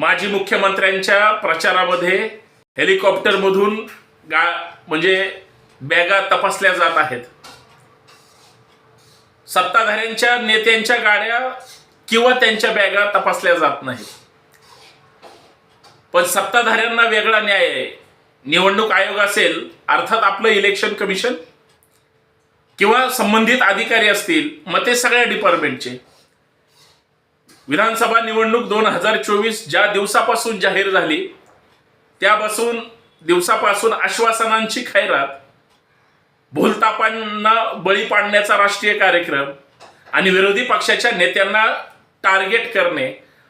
माजी मुख्यमंत्र्यांच्या प्रचारामध्ये हेलिकॉप्टरमधून गा म्हणजे बॅगा तपासल्या जात आहेत. सत्ताधाऱ्यांच्या नेत्यांच्या गाड्या किंवा त्यांच्या बॅगा तपासल्या जात नाहीत. पण सत्ताधाऱ्यांना वेगळा न्याय आहे. निवडणूक आयोग असेल अर्थात आपलं इलेक्शन कमिशन किंवा संबंधित अधिकारी असतील मग ते सगळ्या डिपार्टमेंटचे विधानसभा निवडणूक दोन हजार चोवीस ज्या दिवसापासून जाहीर झाली त्यापासून दिवसापासून आश्वासनांची खैरात भूलतापांना बळी पाडण्याचा राष्ट्रीय कार्यक्रम आणि विरोधी पक्षाच्या नेत्यांना टार्गेट करणे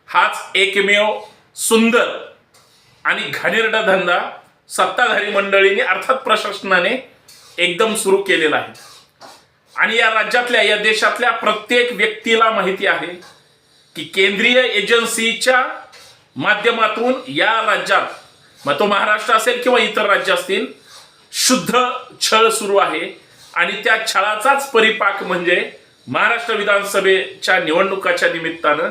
हाच एकमेव सुंदर आणि घाणेरडा धंदा सत्ताधारी मंडळीने अर्थात प्रशासनाने एकदम सुरू केलेला आहे. आणि या राज्यातल्या या देशातल्या प्रत्येक व्यक्तीला माहिती आहे की केंद्रीय एजन्सीच्या माध्यमातून या राज्यात मग तो महाराष्ट्र असेल किंवा इतर राज्य असतील शुद्ध छळ सुरू आहे. आणि त्या छळाचाच परिपाक म्हणजे महाराष्ट्र विधानसभेच्या निवडणुकाच्या निमित्तानं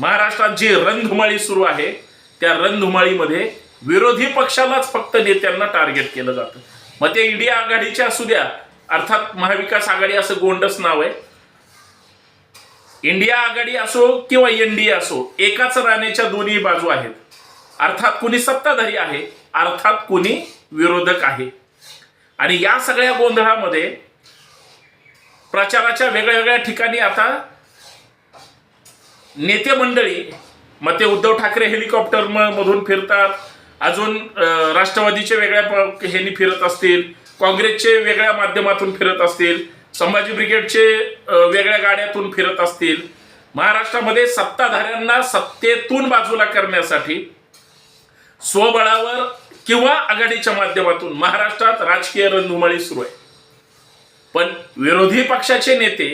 महाराष्ट्रात जी रणधुमाळी सुरू आहे त्या रणधुमाळीमध्ये विरोधी पक्षालाच फक्त नेत्यांना टार्गेट केलं जातं. मग ते ईडी आघाडीचे असू द्या अर्थात महाविकास आघाडी असं गोंडस नाव आहे इंडिया आघाडी असो किंवा एन डी असो एकाच राण्याच्या दोन्ही बाजू आहेत. अर्थात कुणी सत्ताधारी आहे अर्थात कुणी विरोधक आहे. आणि या सगळ्या गोंधळामध्ये प्रचाराच्या वेगळ्या वेगळ्या ठिकाणी आता नेते मंडळी मग ते उद्धव ठाकरे हेलिकॉप्टर मधून फिरतात. अजून राष्ट्रवादीचे वेगळ्या ह्यांनी फिरत असतील. काँग्रेसचे वेगळ्या माध्यमातून फिरत असतील. संभाजी ब्रिगेडचे वेगळ्या गाड्यातून फिरत असतील. महाराष्ट्रामध्ये सत्ताधाऱ्यांना सत्तेतून बाजूला करण्यासाठी स्वबळावर किंवा आघाडीच्या माध्यमातून महाराष्ट्रात राजकीय रणधुमाळी सुरू आहे. पण विरोधी पक्षाचे नेते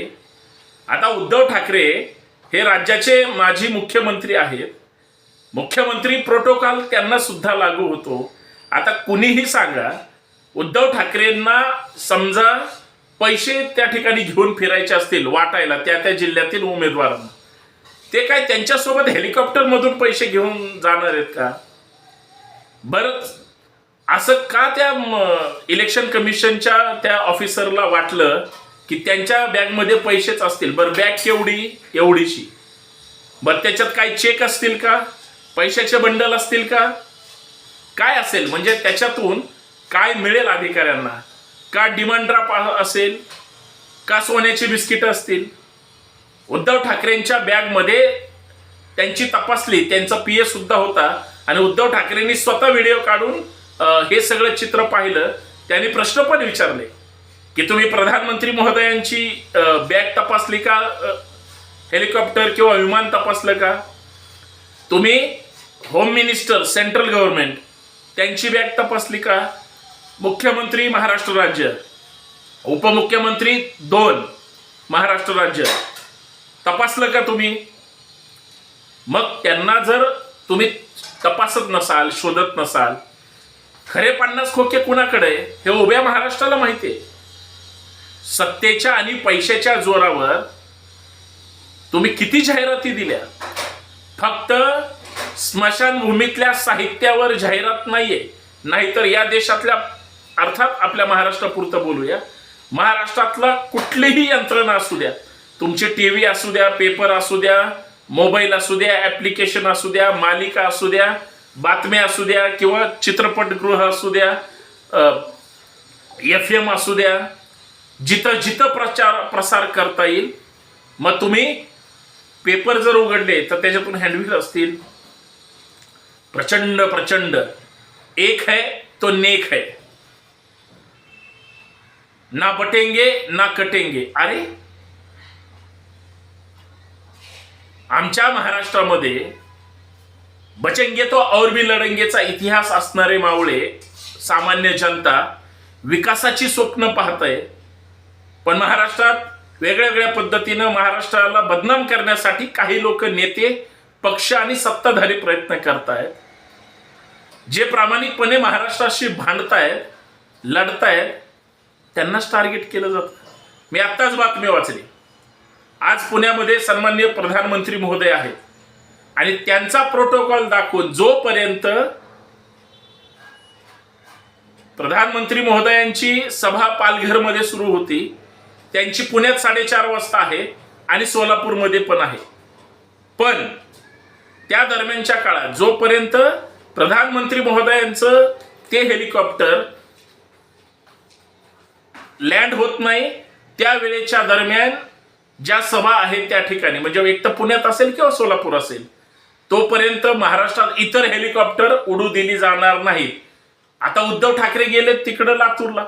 आता उद्धव ठाकरे हे राज्याचे माजी मुख्यमंत्री आहेत. मुख्यमंत्री प्रोटोकॉल त्यांना सुद्धा लागू होतो. आता कुणीही सांगा उद्धव ठाकरेंना समजा पैसे त्या ठिकाणी घेऊन फिरायचे असतील वाटायला त्या त्या जिल्ह्यातील उमेदवारांना ते काय त्यांच्यासोबत हेलिकॉप्टरमधून पैसे घेऊन जाणार आहेत का? बरं असं का त्या इलेक्शन कमिशनच्या त्या ऑफिसरला वाटलं की त्यांच्या बॅगमध्ये पैसेच असतील? बरं बॅग केवढी? एवढीशी. बरं त्याच्यात काही चेक असतील का? पैशाचे बंडल असतील का? काय असेल? म्हणजे त्याच्यातून काय मिळेल अधिकाऱ्यांना? का डिमांड ड्राफ्ट असेल? का सोन्याची बिस्किटं असतील? उद्धव ठाकरेंच्या बॅगमध्ये त्यांची तपासली त्यांचा पी सुद्धा होता. आणि उद्धव ठाकरेंनी स्वतः व्हिडिओ काढून हे सगळं चित्र पाहिलं. त्यांनी प्रश्न पण विचारले की तुम्ही प्रधानमंत्री महोदयांची बॅग तपासली का? हेलिकॉप्टर किंवा विमान तपासलं का? तुम्ही होम मिनिस्टर सेंट्रल गव्हर्नमेंट त्यांची बॅग तपासली का? मुख्यमंत्री महाराष्ट्र राज्य. उपमुख्यमंत्री दोन महाराष्ट्र राज्य. तपासलं का तुम्ही? मग त्यांना जर तुम्ही तपासत नसाल शोधत नसाल खरे पन्नास खोके कुणाकडे? हे उभ्या महाराष्ट्राला माहिती आहे. सत्तेच्या आणि पैशाच्या जोरावर तुम्ही किती जाहिराती दिल्या? फक्त स्मशानभूमीतल्या साहित्यावर जाहिरात नाहीये. नाहीतर या देशातल्या अर्थात आपल्या महाराष्ट्रापुरतं बोलूया. महाराष्ट्रातला कुठलीही यंत्रणा असू द्या तुमची टी व्ही असू द्या पेपर असू द्या मोबाईल असू द्या ॲप्लिकेशन असू द्या मालिका असू द्या बातम्या असू द्या किंवा चित्रपटगृह असू द्या एफ एम असू द्या जिथं जिथं प्रचार प्रसार करता येईल मग तुम्ही पेपर जर उघडले तर त्याच्यातून हँडविल असतील. प्रचंड प्रचंड. एक है तो नेक है. ना बटेंगे ना कटेंगे. अरे आमच्या महाराष्ट्रामध्ये बचेंगे तो और भी लढंगेचा इतिहास असणारे मावळे सामान्य जनता विकासाची स्वप्न पाहतंय. पण महाराष्ट्रात वेगळ्या वेगळ्या पद्धतीनं महाराष्ट्राला बदनाम करण्यासाठी काही लोक नेते पक्ष आणि सत्ताधारी प्रयत्न करतायत. जे प्रामाणिकपणे महाराष्ट्राशी भांडतायत लढतायत त्यांनाच टार्गेट केलं जातं. मी आत्ताच बातमी वाचली. आज पुण्यामध्ये सन्मान्य प्रधानमंत्री महोदय आहेत. आणि त्यांचा प्रोटोकॉल दाखवून जोपर्यंत प्रधानमंत्री महोदयांची सभा पालघरमध्ये सुरू होती त्यांची पुण्यात साडेचार वाजता आहे आणि सोलापूरमध्ये पण आहे. पण त्या दरम्यानच्या काळात जोपर्यंत प्रधानमंत्री महोदयांचं ते हेलिकॉप्टर लँड होत नाही त्या वेळेच्या दरम्यान ज्या सभा आहेत त्या ठिकाणी म्हणजे एक तर पुण्यात असेल किंवा सोलापूर असेल तोपर्यंत महाराष्ट्रात इतर हेलिकॉप्टर उडू दिली जाणार नाहीत. आता उद्धव ठाकरे गेले तिकडं लातूरला.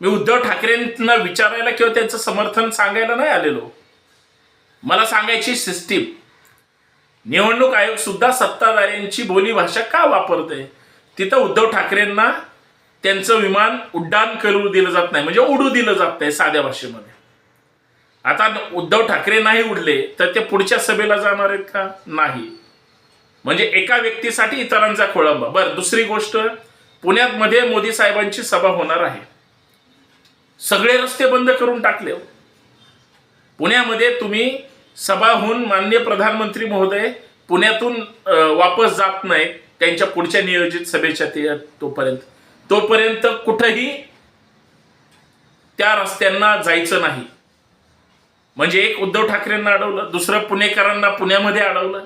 मी उद्धव ठाकरेंना विचारायला किंवा त्यांचं समर्थन सांगायला नाही आलेलो. मला सांगायची सिस्टीम निवडणूक आयोग सुद्धा सत्ताधाऱ्यांची बोलीभाषा का वापरते? तिथं उद्धव ठाकरेंना त्यांचं विमान उड्डाण करू दिलं जात नाही. म्हणजे उडू दिलं जात नाही साध्या भाषेमध्ये. आता उद्धव ठाकरे नाही उडले तर ते पुढच्या सभेला जाणार आहेत का? नाही. म्हणजे एका व्यक्तीसाठी इतरांचा खोळंबा. बरं दुसरी गोष्ट पुण्यात मध्ये मोदी साहेबांची सभा होणार आहे. सगळे रस्ते बंद करून टाकले हो. पुण्यामध्ये तुम्ही सभा होऊन माननीय प्रधानमंत्री महोदय पुण्यातून वापस जात नाहीत. त्यांच्या पुढच्या नियोजित सभेच्या ते तोपर्यंत. तोपर्यंत कुठंही त्या रस्त्यांना जायचं नाही. म्हणजे एक उद्धव ठाकरेंना अडवलं दुसरं पुणेकरांना पुण्यामध्ये अडवलं.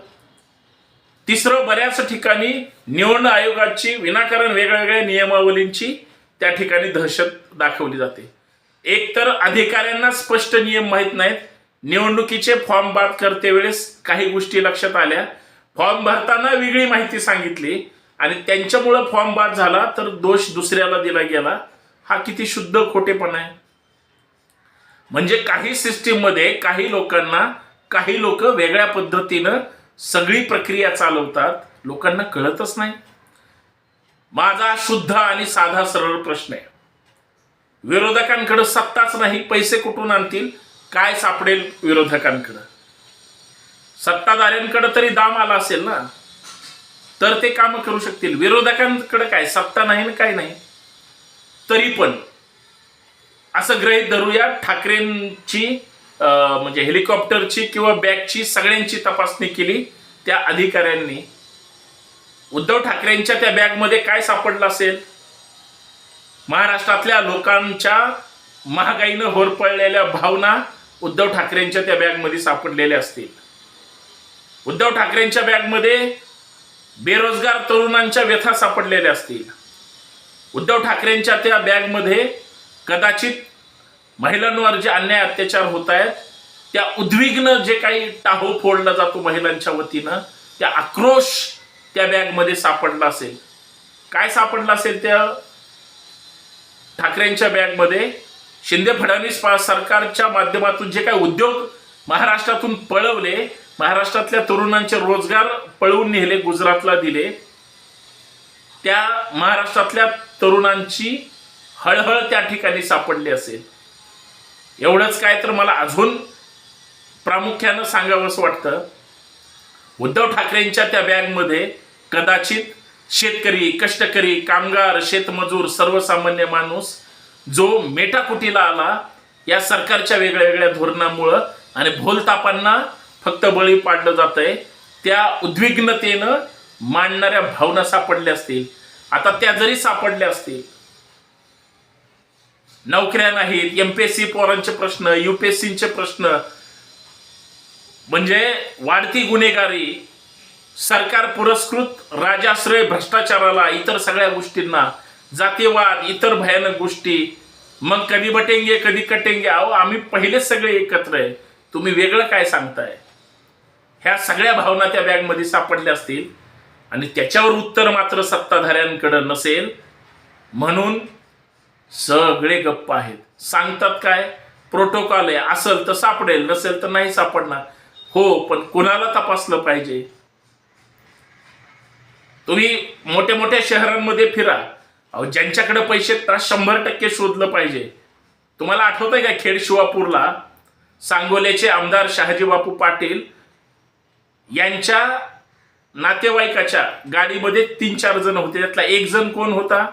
तिसरं बऱ्याच ठिकाणी निवडणूक आयोगाची विनाकारण वेगवेगळ्या नियमावलींची त्या ठिकाणी दहशत दाखवली जाते. एकतर अधिकाऱ्यांना स्पष्ट नियम माहीत नाहीत. निवडणुकीचे फॉर्म बाद करते वेळेस काही गोष्टी लक्षात आल्या. फॉर्म भरताना वेगळी माहिती सांगितली. आणि त्यांच्यामुळं फॉर्म बाद झाला तर दोष दुसऱ्याला दिला गेला. हा किती शुद्ध खोटेपणा आहे. म्हणजे काही सिस्टीममध्ये काही लोकांना काही लोक वेगळ्या पद्धतीनं सगळी प्रक्रिया चालवतात. लोकांना कळतच नाही. माझा शुद्ध आणि साधा सरळ प्रश्न आहे. विरोधकांकडे सत्ताच नाही पैसे कुठून आणतील? काय सापडेल विरोधकांकडं? सत्ताधाऱ्यांकडे तरी दाम आला असेल ना? तर ते कामं करू शकतील. विरोधकांकडे काय? सत्ता नाही ना काय नाही. तरी पण असं गृहीत धरूया ठाकरेंची अं, म्हणजे हेलिकॉप्टरची किंवा बॅगची सगळ्यांची तपासणी केली. त्या अधिकाऱ्यांनी. उद्धव ठाकरेंच्या त्या बॅगमध्ये काय सापडलं असेल? महाराष्ट्रातल्या लोकांच्या महागाईनं होरपळलेल्या भावना उद्धव ठाकरेंच्या त्या बॅगमध्ये सापडलेल्या असतील. उद्धव ठाकरेंच्या बॅगमध्ये बेरोजगार तरुणांच्या व्यथा सापडलेल्या असतील. उद्धव ठाकरेंच्या त्या बॅगमध्ये कदाचित महिलांवर जे अन्याय अत्याचार होत आहेत त्या उद्विग्न जे काही टाहो फोडला जातो महिलांच्या वतीनं त्या आक्रोश त्या बॅगमध्ये सापडला असेल. काय सापडलं असेल त्या ठाकरेंच्या बॅगमध्ये? शिंदे फडणवीस सरकारच्या माध्यमातून जे काही उद्योग महाराष्ट्रातून पळवले महाराष्ट्रातल्या तरुणांचे रोजगार पळवून नेले गुजरातला दिले. त्या महाराष्ट्रातल्या तरुणांची हळहळ त्या ठिकाणी सापडली असेल. एवढंच काय तर मला अजून प्रामुख्यानं सांगावंसं वाटतं. उद्धव ठाकरेंच्या त्या बॅगमध्ये कदाचित शेतकरी कष्टकरी कामगार शेतमजूर सर्वसामान्य माणूस जो मेटाकुटीला आला या सरकारच्या वेगळ्या वेगळ्या धोरणामुळं आणि भोलतापांना फक्त बळी पाडलं जात आहे त्या उद्विग्नतेनं मांडणाऱ्या भावना सापडल्या असतील. आता त्या जरी सापडल्या असतील. नोकऱ्या नाहीत एम पी एस सी पोरांचे प्रश्न युपीएससीचे प्रश्न. म्हणजे वाढती गुन्हेगारी सरकार पुरस्कृत राजाश्रय भ्रष्टाचाराला इतर सगळ्या गोष्टींना जातीवाद इतर भयानक गोष्टी. मग कधी बटेंगे कधी कटेंगे? अहो आम्ही पहिलेच सगळे एकत्र आहे. तुम्ही वेगळं काय सांगताय? ह्या सगळ्या भावना त्या बॅगमध्ये सापडल्या असतील. आणि त्याच्यावर उत्तर मात्र सत्ताधाऱ्यांकडं नसेल. म्हणून सगळे गप्प आहेत. सांगतात काय? प्रोटोकॉल आहे. असेल तर सापडेल नसेल तर नाही सापडणार. हो पण कुणाला तपासलं पाहिजे? तुम्ही मोठ्या मोठ्या शहरांमध्ये फिरा. अहो ज्यांच्याकडे पैसे आहेत शंभर टक्के शोधलं पाहिजे. तुम्हाला आठवत आहे का खेड शिवापूरला? सांगोल्याचे आमदार शहाजी बापू पाटील यांच्या नातेवाईकाच्या गाडीमध्ये तीन चार जण होते. त्यातला एक जण कोण होता?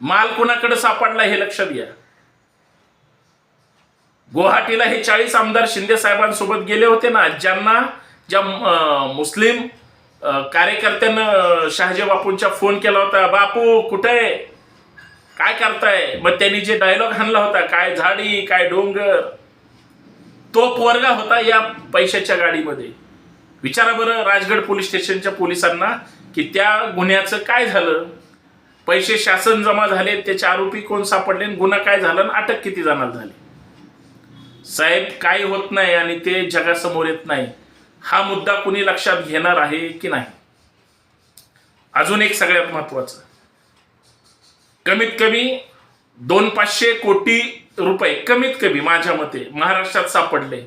माल कोणाकडे सापडला हे लक्षात घ्या. गुवाहाटीला हे चाळीस आमदार शिंदे साहेबांसोबत गेले होते ना ज्यांना ज्या मुस्लिम कार्यकर्त्यानं शहाजी बापूंच्या फोन केला होता बापू कुठे आहे? काय करताय? मग त्यांनी जे डायलॉग हाणला होता काय झाडी काय डोंगर? तो पोरगा होता या पैशाच्या गाडीमध्ये. विचारा बरं राजगड पोलीस स्टेशनच्या पोलिसांना की त्या गुन्ह्याचं काय झालं? पैसे शासन जमा झाले त्याचे आरोपी कोण सापडले आणि गुन्हा काय झाला आणि अटक किती जणांना झाली? साहेब काय होत नाही आणि ते जगासमोर येत नाही. हा मुद्दा कुणी लक्षात घेणार आहे की नाही? अजून एक सगळ्यात महत्वाचं कमीत कमी दोन पाचशे कोटी रुपये कमीत कमी माझ्या मते महाराष्ट्रात सापडले.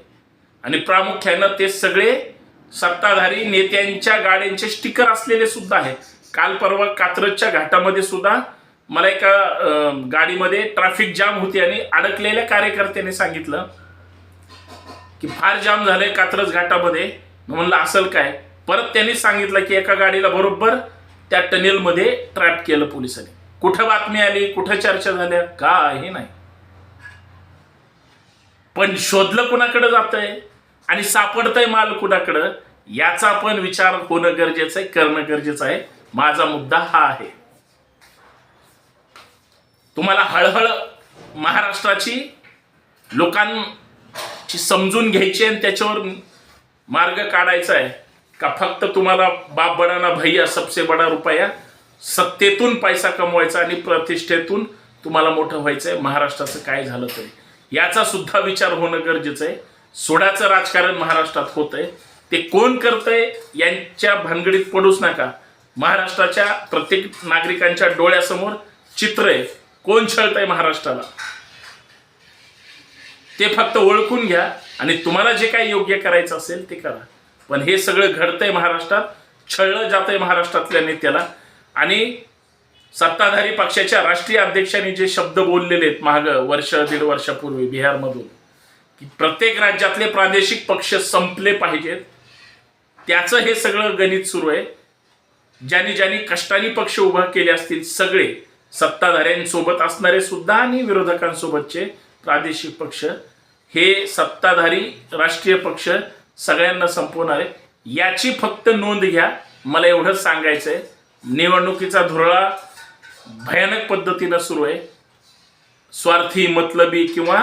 आणि प्रामुख्यानं ते सगळे सत्ताधारी नेत्यांच्या गाड्यांचे स्टिकर असलेले सुद्धा आहेत. काल परवा कात्रजच्या घाटामध्ये सुद्धा मला एका गाडीमध्ये ट्रॅफिक जाम होती आणि अडकलेल्या कार्यकर्त्याने सांगितलं की फार जाम झालंय कात्रज घाटामध्ये. म्हणलं असेल काय? परत त्यांनी सांगितलं की एका गाडीला बरोबर त्या टनेलमध्ये ट्रॅप केलं पोलिसांनी. कुठं बातमी आली? कुठं चर्चा झाल्या? का हे नाही. पण शोधलं कुणाकडे जातंय? आणि सापडतंय माल कुणाकडं याचा पण विचार होणं गरजेचं आहे करणं गरजेचं आहे. माझा मुद्दा हा आहे. तुम्हाला हळहळ महाराष्ट्राची लोकांची समजून घ्यायची आणि त्याच्यावर मार्ग काढायचा आहे. का फक्त तुम्हाला बाप बडाना भैया सबसे बडा रुपया सत्तेतून पैसा कमवायचा आणि प्रतिष्ठेतून तुम्हाला मोठं व्हायचं आहे महाराष्ट्राचं काय झालं तरी. याचा सुद्धा विचार होणं गरजेचं आहे. सोडाचं राजकारण महाराष्ट्रात होत आहे ते कोण करतंय यांच्या भानगडीत पडूच नका. महाराष्ट्राच्या प्रत्येक नागरिकांच्या डोळ्यासमोर चित्र आहे. कोण छळतंय महाराष्ट्राला? ते फक्त ओळखून घ्या आणि तुम्हाला जे काही योग्य करायचं असेल ते करा. पण हे सगळं घडतंय महाराष्ट्रात छळलं जातंय महाराष्ट्रातल्या नेत्याला. आणि सत्ताधारी पक्षाच्या राष्ट्रीय अध्यक्षांनी जे शब्द बोललेले आहेत माग वर्ष दीड वर्षापूर्वी बिहारमधून की प्रत्येक राज्यातले प्रादेशिक पक्ष संपले पाहिजेत. त्याचं हे सगळं गणित सुरू आहे. ज्यांनी ज्यांनी कष्टानी पक्ष उभा केले असतील सगळे सत्ताधाऱ्यांसोबत असणारे सुद्धा आणि विरोधकांसोबतचे प्रादेशिक पक्ष हे सत्ताधारी राष्ट्रीय पक्ष सगळ्यांना संपवणार आहे. याची फक्त नोंद घ्या. मला एवढंच सांगायचं आहे निवडणुकीचा धुरळा भयानक पद्धतीनं सुरू आहे. स्वार्थी मतलबी किंवा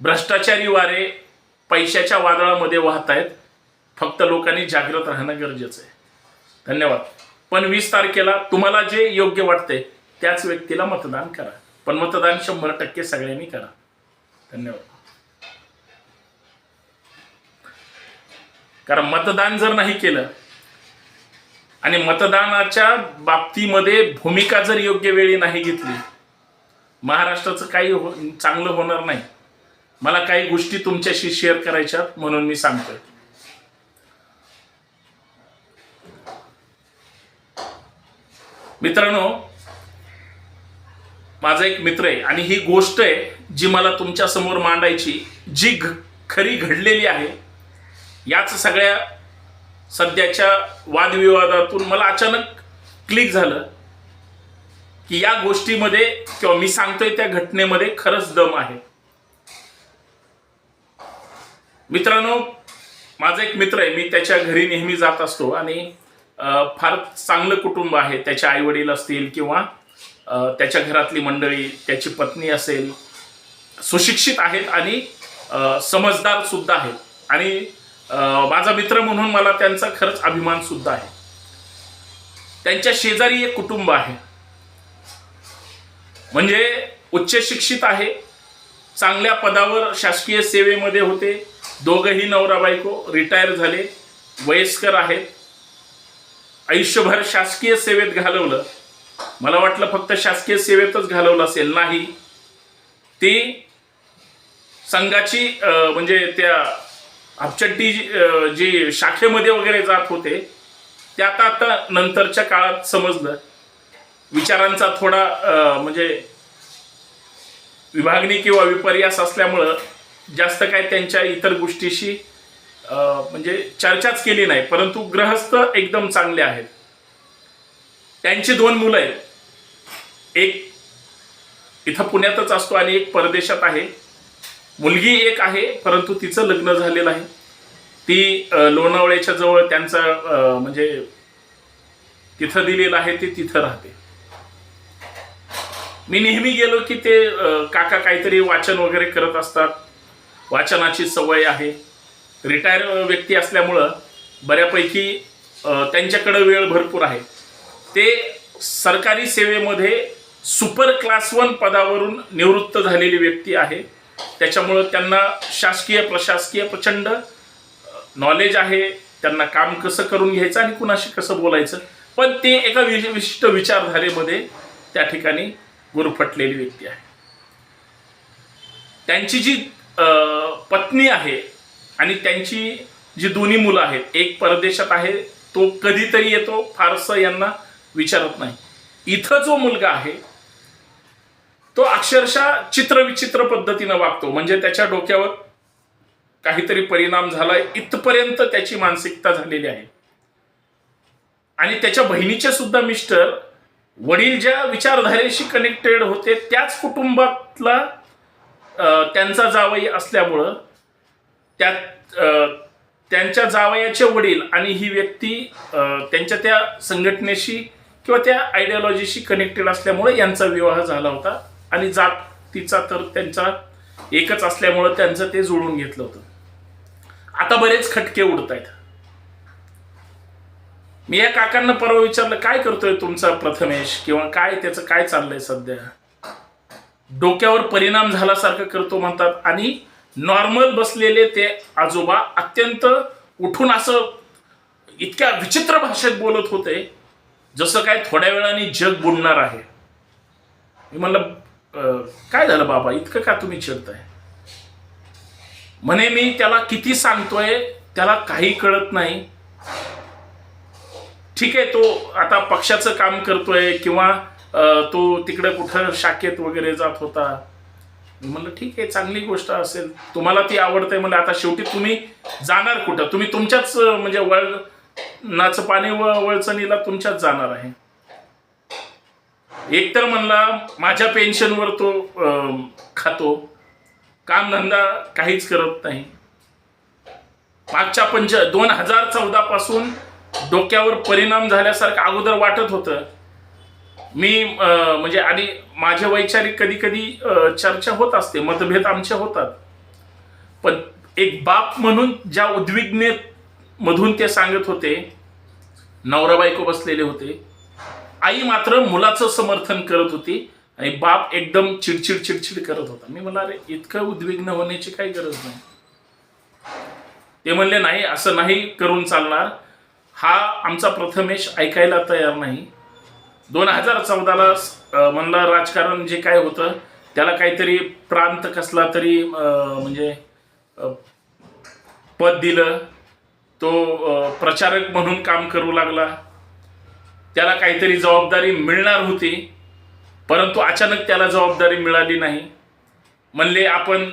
भ्रष्टाचारी वारे पैशाच्या वादळामध्ये वाहत आहेत फक्त लोकांनी जागृत राहणं गरजेचं आहे. धन्यवाद. पण वीस तारखेला तुम्हाला जे योग्य वाटतंय त्याच व्यक्तीला मतदान करा. पण मतदान शंभर टक्के सगळ्यांनी करा. धन्यवाद. कारण मतदान जर नाही केलं आणि मतदानाच्या बाबतीमध्ये भूमिका जर योग्य वेळी नाही घेतली महाराष्ट्राचं काही हो चांगलं होणार नाही. मला काही गोष्टी तुमच्याशी शेअर करायच्या म्हणून मी सांगतोय. मित्रांनो माझा एक मित्र आहे आणि ही गोष्ट आहे जी मला तुमच्यासमोर मांडायची जी खरी घडलेली आहे. याच सगळ्या सध्याच्या वादविवादातून मला अचानक क्लिक झालं की या गोष्टीमध्ये किंवा मी सांगतोय त्या घटनेमध्ये खरंच दम आहे. मित्रांनो माझा एक मित्र आहे मी त्याच्या घरी नेहमी जात असतो आणि फार चांगलं कुटुंब आहे. त्याचे आई वडील असतील किंवा त्याच्या घरातली मंडळी त्याची पत्नी असेल सुशिक्षित आहेत आणि समजदार सुद्धा आहेत. आणि माझा मित्र म्हणून मला त्यांचा खरंच अभिमान सुद्धा आहे. त्यांच्या शेजारी एक कुटुंब आहे. म्हणजे उच्च शिक्षित आहे चांगल्या पदावर शासकीय सेवेमध्ये होते दोघंही नवरा बायको रिटायर झाले वयस्कर आहेत. आयुष्यभर शासकीय सेवेत घालवलं. मला वाटलं फक्त शासकीय सेवेतच घालवलं असेल नाही. ती संघाची म्हणजे त्या अपचट्टी जी शाखेमध्ये वगैरे जात होते ते आता आता नंतरच्या काळात समजलं. विचारांचा थोडा म्हणजे विभागणी किंवा विपर्यास असल्यामुळं जास्त काय त्यांच्या इतर गोष्टीशी अं, म्हणजे चर्चाच केली नाही परंतु ग्रहस्थ एकदम चांगले आहेत. त्यांची दोन मुलं आहेत. एक इथं पुण्यातच असतो आणि एक परदेशात आहे. मुलगी एक आहे परंतु तिचं लग्न झालेलं आहे. ती लोणावळ्याच्या जवळ त्यांचा म्हणजे तिथं दिलेलं आहे ते तिथं राहते. मी नेहमी गेलो की ते काका काहीतरी वाचन वगैरे करत असतात. वाचनाची सवय आहे. रिटायर व्यक्ती असल्यामुळं बऱ्यापैकी त्यांच्याकडं त्यांच्याकडे वेळ भरपूर आहे. ते सरकारी सेवेमध्ये सुपर क्लास वन पदावरून निवृत्त झालेली व्यक्ती आहे. त्याच्यामुळं त्यांना शासकीय प्रशासकीय प्रचंड नॉलेज आहे. त्यांना काम कसं करून घ्यायचं आणि कुणाशी कसं बोलायचं? पण ते एका वि- विशिष्ट विचारधारेमध्ये त्या ठिकाणी गुरफटलेली व्यक्ती आहे. त्यांची जी पत्नी आहे आणि त्यांची जी दोन्ही मुलं आहेत एक परदेशात आहे तो कधीतरी येतो फारसं यांना विचारत नाही. इथं जो मुलगा आहे तो अक्षरशः चित्रविचित्र पद्धतीनं वागतो. म्हणजे त्याच्या डोक्यावर काहीतरी परिणाम झालाय इथपर्यंत त्याची मानसिकता झालेली आहे. आणि त्याच्या बहिणीचे सुद्धा मिस्टर वडील ज्या विचारधारेशी कनेक्टेड होते त्याच कुटुंबातला त्यांचा जावई असल्यामुळं त्यात त्यांच्या जावयाचे वडील आणि ही व्यक्ती त्यांच्या त्या संघटनेशी किंवा त्या आयडियॉलॉजीशी कनेक्टेड असल्यामुळे यांचा विवाह झाला होता. आणि जातीचा तर त्यांचा एकच असल्यामुळं त्यांचं ते जुळून घेतलं होतं. आता बरेच खटके उडत आहेत मी या काकांना परवा विचारलं काय करतोय तुमचा प्रथमेश? किंवा काय त्याचं काय चाललंय सध्या? डोक्यावर परिणाम झाल्यासारखं करतो म्हणतात. आणि नॉर्मल बसलेले ते आजोबा अत्यंत उठून असं इतक्या विचित्र भाषेत बोलत होते जसं काय थोड्या वेळाने जग बुडणार आहे. मी म्हणलं काय झालं बाबा? इतकं का तुम्ही चिडताय? म्हणे मी त्याला किती सांगतोय त्याला काही कळत नाही. ठीक आहे तो आता पक्षाचं काम करतोय किंवा तो तिकडे कुठं शाखेत वगैरे जात होता. म्हणलं ठीक आहे चांगली गोष्ट असेल. तुम्हाला ती आवडते म्हणलं आता शेवटी तुम्ही जाणार कुठं? तुम्ही तुमच्याच म्हणजे वळ नाचं पाणी व वळचणीला तुमच्याच जाणार आहे. एक तर म्हणला माझ्या पेन्शनवर तो खातो. कामधंदा काहीच करत नाही. मागच्या पंच दोन हजार चौदा पासून डोक्यावर परिणाम झाल्यासारखं अगोदर वाटत होतं. मी म्हणजे आणि माझ्या वैचारिक कधी कधी चर्चा होत असते मतभेद आमच्या होतात. पण एक बाप म्हणून ज्या उद्विग्ने मधून ते सांगत होते नवरा बायको बसलेले होते आई मात्र मुलाचं समर्थन करत होती आणि बाप एकदम चिडचिड चिडचिड करत होता. मी म्हणला अरे इतकं उद्विग्न होण्याची काही गरज नाही. ते म्हणले नाही असं नाही करून चालणार. हा आमचा प्रथमेश ऐकायला तयार नाही. दोन हजार चौदाला म्हणला राजकारण जे काय होतं त्याला काहीतरी प्रांत कसला तरी म्हणजे पद दिलं. तो प्रचारक म्हणून काम करू लागला. त्याला काहीतरी जबाबदारी मिळणार होती परंतु अचानक त्याला जबाबदारी मिळाली नाही. म्हणले आपण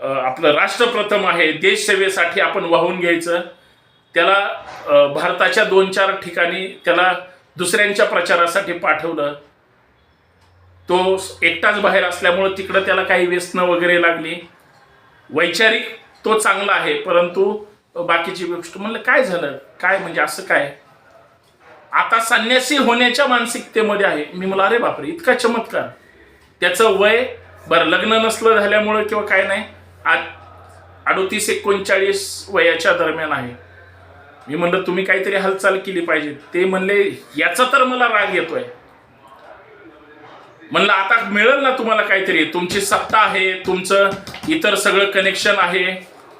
आपलं राष्ट्रप्रथम आहे देशसेवेसाठी आपण वाहून घ्यायचं. त्याला भारताच्या दोन चार ठिकाणी त्याला दुसऱ्यांच्या प्रचारासाठी पाठवलं. तो एकटाच बाहेर असल्यामुळं तिकडं त्याला काही व्यसनं वगैरे लागली. वैचारिक तो चांगला आहे परंतु बाकीची गोष्ट म्हणलं काय झालं? काय म्हणजे असं काय? आता संन्यासी होण्याच्या मानसिकतेमध्ये आहे. मी मला अरे बापरे इतका चमत्कार. त्याचं वय बरं लग्न नसलं झाल्यामुळं किंवा काय नाही आ- अडोतीस एकोणचाळीस वयाच्या दरम्यान आहे. मी म्हणलं तुम्ही काहीतरी हालचाल केली पाहिजे. ते म्हणले याचा तर मला राग येतोय. म्हणलं आता मिळेल ना तुम्हाला काहीतरी? तुमची सत्ता आहे तुमचं इतर सगळं कनेक्शन आहे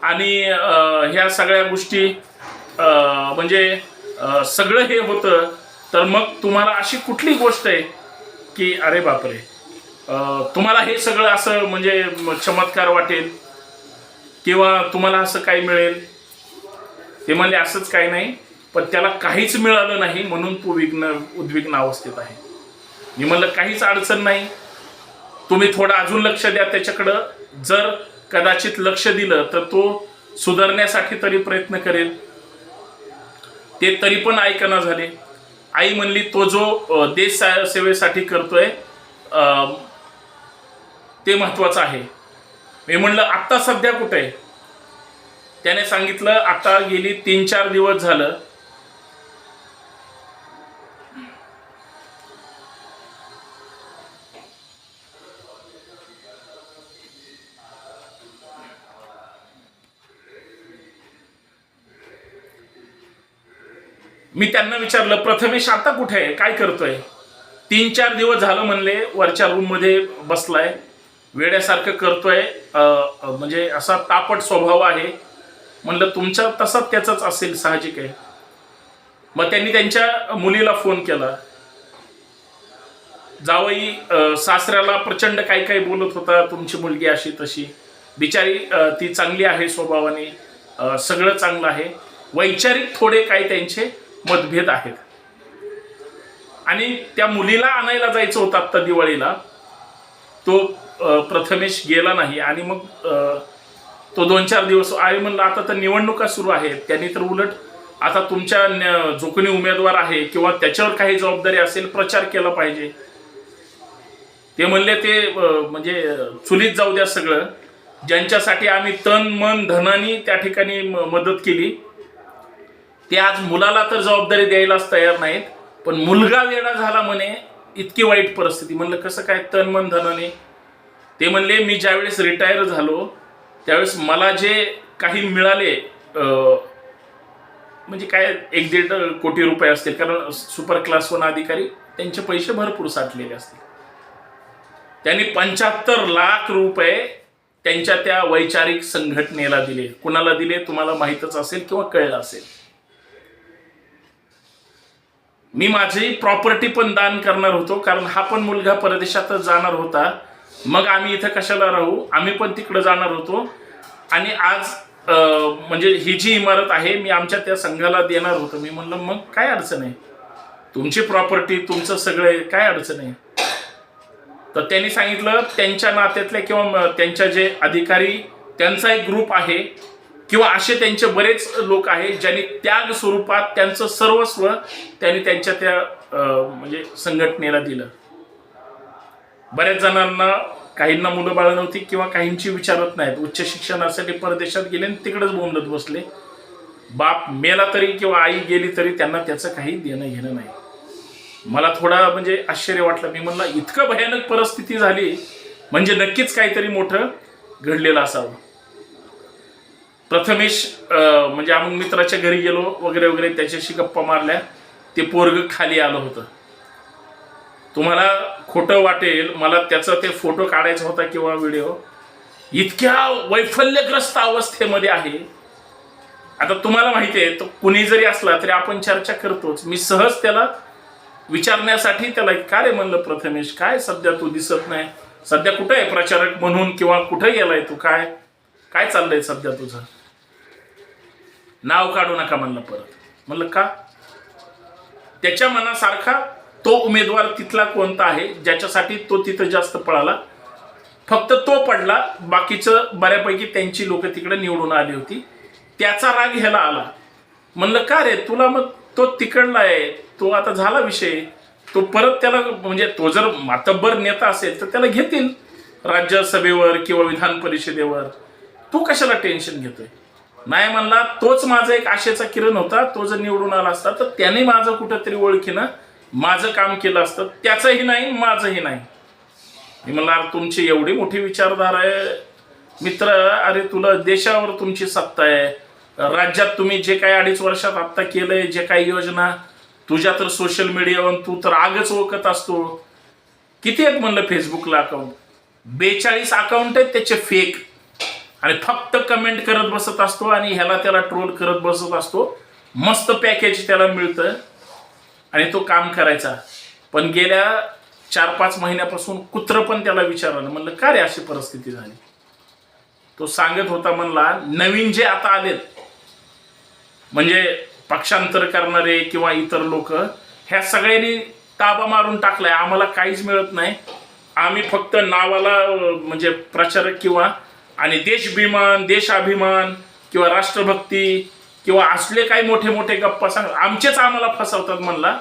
आणि ह्या सगळ्या गोष्टी म्हणजे सगळं हे होतं तर मग तुम्हाला अशी कुठली गोष्ट आहे की अरे बापरे तुम्हाला हे सगळं असं म्हणजे चमत्कार वाटेल किंवा तुम्हाला असं काही मिळेल? ते म्हणले असंच काही नाही पण त्याला काहीच मिळालं नाही म्हणून तो विघ्न उद्विग्न अवस्थेत आहे. मी म्हणलं काहीच अडचण नाही. तुम्ही थोडं अजून लक्ष द्या त्याच्याकडं. जर कदाचित लक्ष दिलं तर तो सुधारण्यासाठी तरी प्रयत्न करेल. ते तरी पण ऐकना झाले. आई म्हणली तो जो देश सेवेसाठी करतोय ते महत्वाचं आहे. मी म्हणलं आत्ता सध्या कुठे आहे? त्याने सांगितलं आता गेली तीन चार दिवस झालं. मी त्यांना विचारलं प्रथमेश आता कुठे आहे? काय करतोय? तीन चार दिवस झालं म्हणले वरच्या रूममध्ये बसलाय. वेड्यासारखं करतोय. म्हणजे असा तापट स्वभाव आहे. म्हणलं तुमचा तसाच त्याचाच असेल साहजिक आहे. मग त्यांनी त्यांच्या मुलीला फोन केला. जावई सासऱ्याला प्रचंड काही काही बोलत होता तुमची मुलगी अशी तशी. बिचारी ती चांगली आहे स्वभावाने सगळं चांगलं आहे. वैचारिक थोडे काही त्यांचे मतभेद आहेत. आणि त्या मुलीला आणायला जायचं होतं आत्ता दिवाळीला. तो प्रथमेश गेला नाही आणि मग तो दोन चार दिवस आहे म्हणलं आता तर निवडणुका सुरू आहेत. त्यांनी तर उलट आता तुमच्या न- जो कोणी उमेदवार आहे किंवा त्याच्यावर काही जबाबदारी असेल प्रचार केला पाहिजे. ते म्हणले ते म्हणजे चुलीत जाऊ द्या सगळं. ज्यांच्यासाठी आम्ही तन मन धनानी त्या ठिकाणी मदत केली. ते आज मुलाला तर जबाबदारी द्यायलाच तयार नाहीत पण मुलगा वेडा झाला म्हणे इतकी वाईट परिस्थिती. म्हणलं कसं काय तन मन धनाने? ते म्हणले मी ज्यावेळेस रिटायर झालो त्यावेळेस मला जे काही मिळाले म्हणजे काय एक दीड कोटी रुपये असतील कारण सुपर क्लास वन अधिकारी त्यांचे पैसे भरपूर साठलेले असतील. त्यांनी पंच्याहत्तर लाख रुपये त्यांच्या त्या वैचारिक संघटनेला दिले. कुणाला दिले तुम्हाला माहीतच असेल किंवा कळलं असेल. मी माझी प्रॉपर्टी पण दान करणार होतो कारण हा पण मुलगा परदेशातच जाणार होता. मग आम्ही इथं कशाला राहू? आम्ही पण तिकडं जाणार होतो. आणि आज म्हणजे ही जी इमारत आहे मी आमच्या त्या संघाला देणार होतो. मी म्हणलं मग काय अडचण आहे? तुमची प्रॉपर्टी तुमचं सगळं काय अडचण आहे? तर त्यांनी सांगितलं त्यांच्या नात्यातले किंवा त्यांच्या जे अधिकारी त्यांचा एक ग्रुप आहे किंवा असे त्यांचे बरेच लोक आहेत ज्यांनी त्याग स्वरूपात त्यांचं सर्वस्व त्यांनी त्यांच्या त्या म्हणजे संघटनेला दिलं. बऱ्याच जणांना काहींना मुलं बाळ नव्हती किंवा काहींची विचारत नाहीत. उच्च शिक्षणासाठी परदेशात गेले आणि तिकडेच बोंबलत बसले. बाप मेला तरी किंवा आई गेली तरी त्यांना त्याचं काही देणं घेणं नाही. मला थोडा म्हणजे आश्चर्य वाटलं. मी म्हणलं इतकं भयानक परिस्थिती झाली म्हणजे नक्कीच काहीतरी मोठं घडलेलं असावं. प्रथमेश म्हणजे आम्ही मित्राच्या घरी गेलो वगैरे वगैरे त्याच्याशी गप्पा मारल्या. ते पोरग खाली आलं होतं. तुम्हाला खोटं वाटेल मला त्याचा ते फोटो काढायचा होता किंवा व्हिडिओ. इतक्या वैफल्यग्रस्त अवस्थेमध्ये आहे. आता तुम्हाला माहिती आहे तो कुणी जरी असला तरी आपण चर्चा करतोच. मी सहज त्याला विचारण्यासाठी त्याला का रे म्हणलं प्रथमेश काय सध्या तू दिसत नाही? सध्या कुठं आहे प्रचारक म्हणून किंवा कुठं गेलाय तू? काय काय चाललंय सध्या तुझं? नाव काढू नका म्हणलं परत. म्हणलं का? त्याच्या मनासारखा तो उमेदवार तिथला कोणता आहे ज्याच्यासाठी तो तिथं जास्त पळाला? फक्त तो पडला बाकीचं बऱ्यापैकी त्यांची लोक तिकडे निवडून आली होती. त्याचा राग ह्याला आला. म्हणलं का रे तुला मग तो तिकडला आहे तो आता झाला विषय. तो परत त्याला म्हणजे तो जर मातब्बर नेता असेल तर त्याला घेतील राज्यसभेवर किंवा विधान परिषदेवर. तू कशाला टेन्शन घेतोय? नाही म्हणला तोच माझा एक आशेचा किरण होता. तो जर निवडून आला असता तर त्याने माझं कुठंतरी ओळखीनं माझं काम केलं असतं त्याचंही नाही माझंही नाही. मी म्हणणार तुमची एवढी मोठी विचारधारा आहे. मित्र अरे तुला देशावर तुमची सत्ता आहे. राज्यात तुम्ही जे काही अडीच वर्षात आत्ता केलंय जे काही योजना तुझ्या तर सोशल मीडियावर तू तर आगच ओळखत असतो. किती आहेत म्हणलं फेसबुकला अकाउंट बेचाळीस अकाउंट आहेत त्याचे फेक आणि फक्त कमेंट करत बसत असतो आणि ह्याला त्याला ट्रोल करत बसत असतो. मस्त पॅकेज त्याला मिळतं आणि तो काम करायचा. पण गेल्या चार पाच महिन्यापासून कुत्र पण त्याला विचारलं म्हणलं का रे अशी परिस्थिती झाली? तो सांगत होता म्हणला नवीन जे आता आलेत म्हणजे पक्षांतर करणारे किंवा इतर लोक ह्या सगळ्यांनी ताबा मारून टाकलाय. आम्हाला काहीच मिळत नाही. आम्ही फक्त नावाला म्हणजे प्रचारक किंवा आणि देशभिमान देशाभिमान किंवा राष्ट्रभक्ती किंवा असले काही मोठे मोठे गप्पा सांग आमचेच आम्हाला फसवतात म्हणला.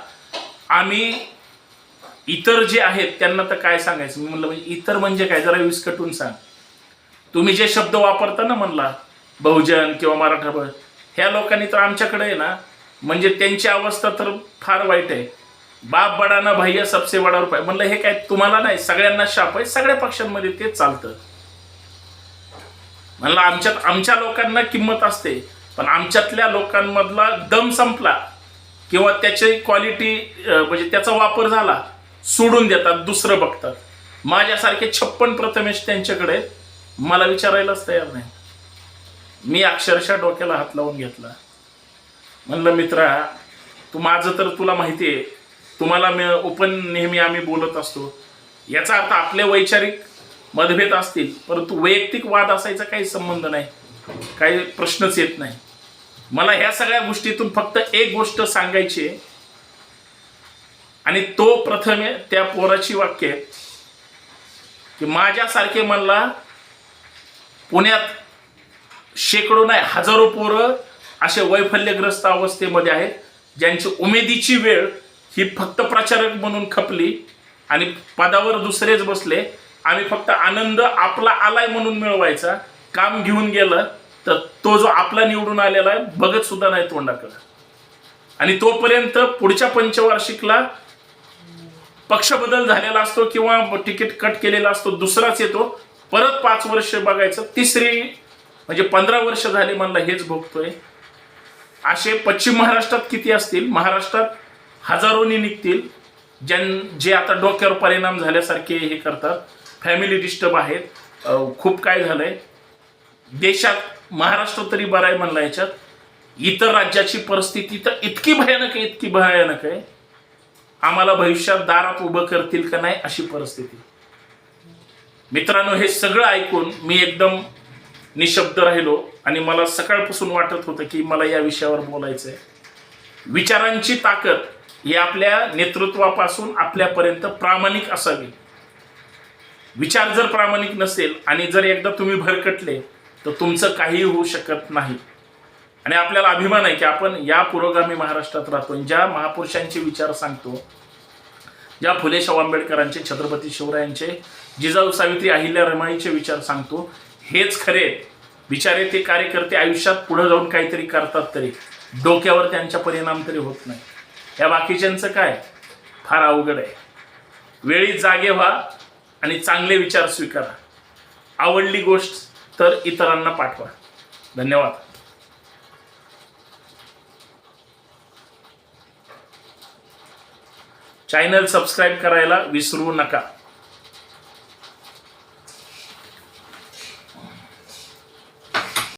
आम्ही इतर जे आहेत त्यांना तर काय सांगायचं? मी म्हणलं म्हणजे इतर म्हणजे काय? जरा विस्कटून सांग. तुम्ही जे शब्द वापरता ना म्हणला बहुजन किंवा मराठा ह्या लोकांनी तर आमच्याकडे आहे ना म्हणजे त्यांची अवस्था तर फार वाईट आहे. बाप बडाना भैया सबसे बडा रुपये. म्हणलं हे काय तुम्हाला नाही सगळ्यांना शाप आहे सगळ्या पक्षांमध्ये तेच चालतं. म्हणलं आमच्यात आमच्या लोकांना किंमत असते. पण आमच्यातल्या लोकांमधला दम संपला किंवा त्याची क्वालिटी म्हणजे त्याचा वापर झाला सोडून देतात दुसरं बघतात. माझ्यासारखे छप्पन प्रथमेश त्यांच्याकडे मला विचारायलाच तयार नाही. मी अक्षरशः डोक्याला हात लावून घेतला. म्हणलं मित्रा तू माझं तर तुला माहिती आहे. तुम्हाला मी ओपन नेहमी आम्ही बोलत असतो. याचा अर्थ आपले वैचारिक मतभेद असतील परंतु वैयक्तिक वाद असायचा काही संबंध नाही. काही प्रश्नच येत नाही. मला ह्या सगळ्या गोष्टीतून फक्त एक गोष्ट सांगायची आहे. आणि तो प्रथम त्या पोराची वाक्य आहे. की माझ्यासारखे मला पुण्यात शेकडो नाही हजारो पोरं असे वैफल्यग्रस्त अवस्थेमध्ये आहेत ज्यांची उमेदीची वेळ ही फक्त प्रचारक म्हणून खपली आणि पदावर दुसरेच बसले. आम्ही फक्त आनंद आपला आलाय म्हणून मिळवायचा काम घेऊन गेलं तर तो जो आपला निवडून आलेला आहे बघत सुद्धा नाही तोंडाकडे. आणि तोपर्यंत पुढच्या पंचवार्षिकला पक्ष बदल झालेला असतो किंवा तिकीट कट केलेला असतो दुसराच येतो. परत पाच वर्ष बघायचं तिसरी म्हणजे पंधरा वर्ष झाली म्हणला हेच भोगतोय. असे पश्चिम महाराष्ट्रात किती असतील? महाराष्ट्रात हजारोनी निघतील. ज्यां जे आता डोक्यावर परिणाम झाल्यासारखे हे करतात. फॅमिली डिस्टर्ब आहेत. खूप काय झालंय. देशात महाराष्ट्र तरी बरा आहे म्हणला याच्यात इतर राज्याची परिस्थिती तर इतकी भयानक आहे इतकी भयानक आहे. आम्हाला भविष्यात दारात उभं करतील का नाही अशी परिस्थिती. मित्रांनो हे सगळं ऐकून मी एकदम निशब्द राहिलो आणि मला सकाळपासून वाटत होतं की मला या विषयावर बोलायचं आहे विचारांची ताकद ही आपल्या नेतृत्वापासून आपल्यापर्यंत प्रामाणिक असावी. विचार जर प्रामाणिक नसेल आणि जर एकदा तुम्ही भरकटले तर तुमचं काहीही होऊ शकत नाही. आणि आपल्याला अभिमान आहे की आपण या पुरोगामी महाराष्ट्रात राहतो. आणि ज्या महापुरुषांचे विचार सांगतो ज्या फुले शाहू आंबेडकरांचे छत्रपती शिवरायांचे जिजाऊ सावित्री अहिल्या रमाईचे विचार सांगतो हेच खरे विचारे ते कार्यकर्ते आयुष्यात पुढे जाऊन काहीतरी करतात तरी. डोक्यावर त्यांचा परिणाम तरी होत नाही. या बाकीच्यांचं काय? फार अवघड आहे. वेळी जागे व्हा आणि चांगले विचार स्वीकारा. आवडली गोष्ट तर इतरांना पाठवा. धन्यवाद. चॅनल सबस्क्राईब करायला विसरू नका.